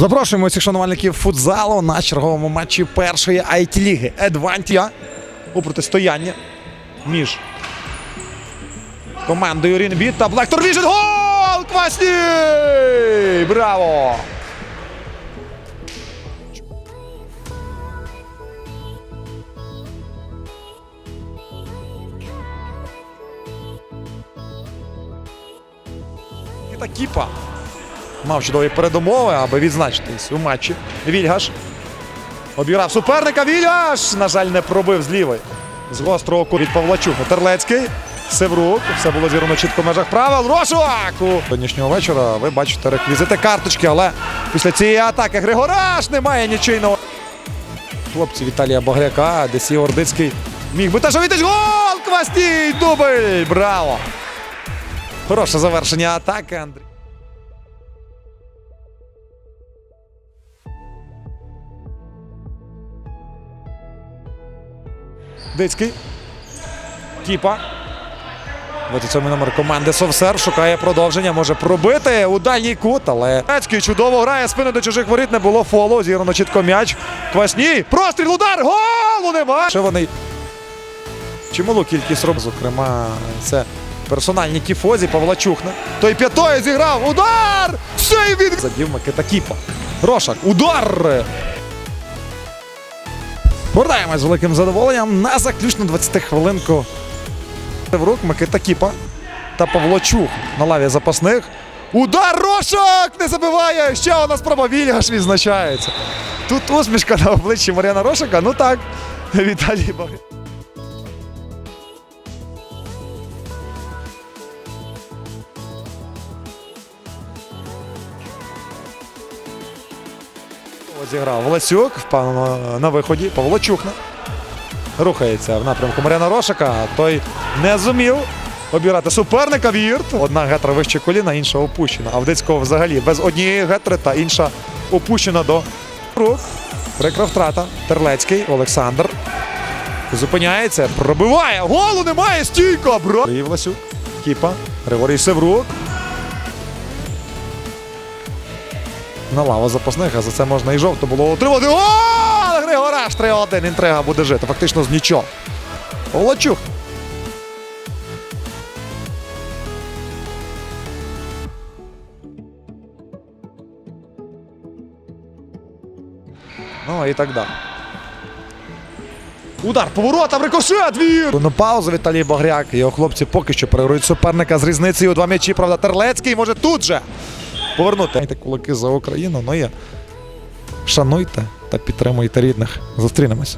Запрошуємо всіх шанувальників футзалу на черговому матчі першої IT-ліги. Едвантія у протистоянні між командою Рінбіт та Блектор Віжен. Гол! Квасній! Браво! Та Кіпа мав чудові передумови, аби відзначитись у матчі. Вільгаш обіграв суперника. Вільгаш! На жаль, не пробив з. З гострого куту від Павлачука. Терлецький. Севрук. Все було зірвано чітко в межах правил. Рошуак! У сьогоднішнього вечора ви бачите реквізити карточки, але після цієї атаки Григораш немає нічийного. Хлопці Віталія Багряка, Десі Ордицький міг би теж увійти. Гол! Квастій! Дубль! Браво! Хороше завершення атаки, Андрій. Дицький. Кіпа. 27 номер команди Совсер шукає продовження. Може пробити у дальній кут, але Дицький чудово грає спину до чужих воріт. Не було фолу. Зіграно чітко м'яч. Квасній. Простріл, удар! Голу нема! Ще вони чималу кількість роб. Зокрема, це персональні тіфозі Павла Чухна. Той п'ятою зіграв. Удар! Все задів Микита Кіпа. Рошак. Удар! Повертаємось з великим задоволенням на заключну 20 хвилинку. В рук Микита Кіпа та Павло Чух на лаві запасних. Удар Рошак! Не забиває! Ще одна спроба Вільгаш відзначається. Тут усмішка на обличчі Мар'яна Рошака. Ну так, Віталій Баги. Зіграв Власюк, на виході. Павло. Рухається в напрямку Мар'яна Рошака. Той не зумів обіграти суперника Вірт. Одна гетра вище коліна, інша опущена. А в Дицького взагалі без однієї гетри та інша опущена до рук. Прикра втрата. Терлецький, Олександр. Зупиняється, пробиває. Голу немає, стійко, бро. І Власюк. Кіпа. Григорій Севрук. На лаву запасних, а за це можна і жовто було отримати. О! Григораш 3-1. Інтрига буде жити. Фактично з нічого. Волочук. Ну і так далі. Удар поворота в рикошет! Вір! На паузу Віталій Багряк. Його хлопці поки що переграють суперника з різницею два м'ячі. Правда, Терлецький може тут же повернути. Кулаки за Україну, ну і Шануйте та підтримуйте рідних. Зустрінемось.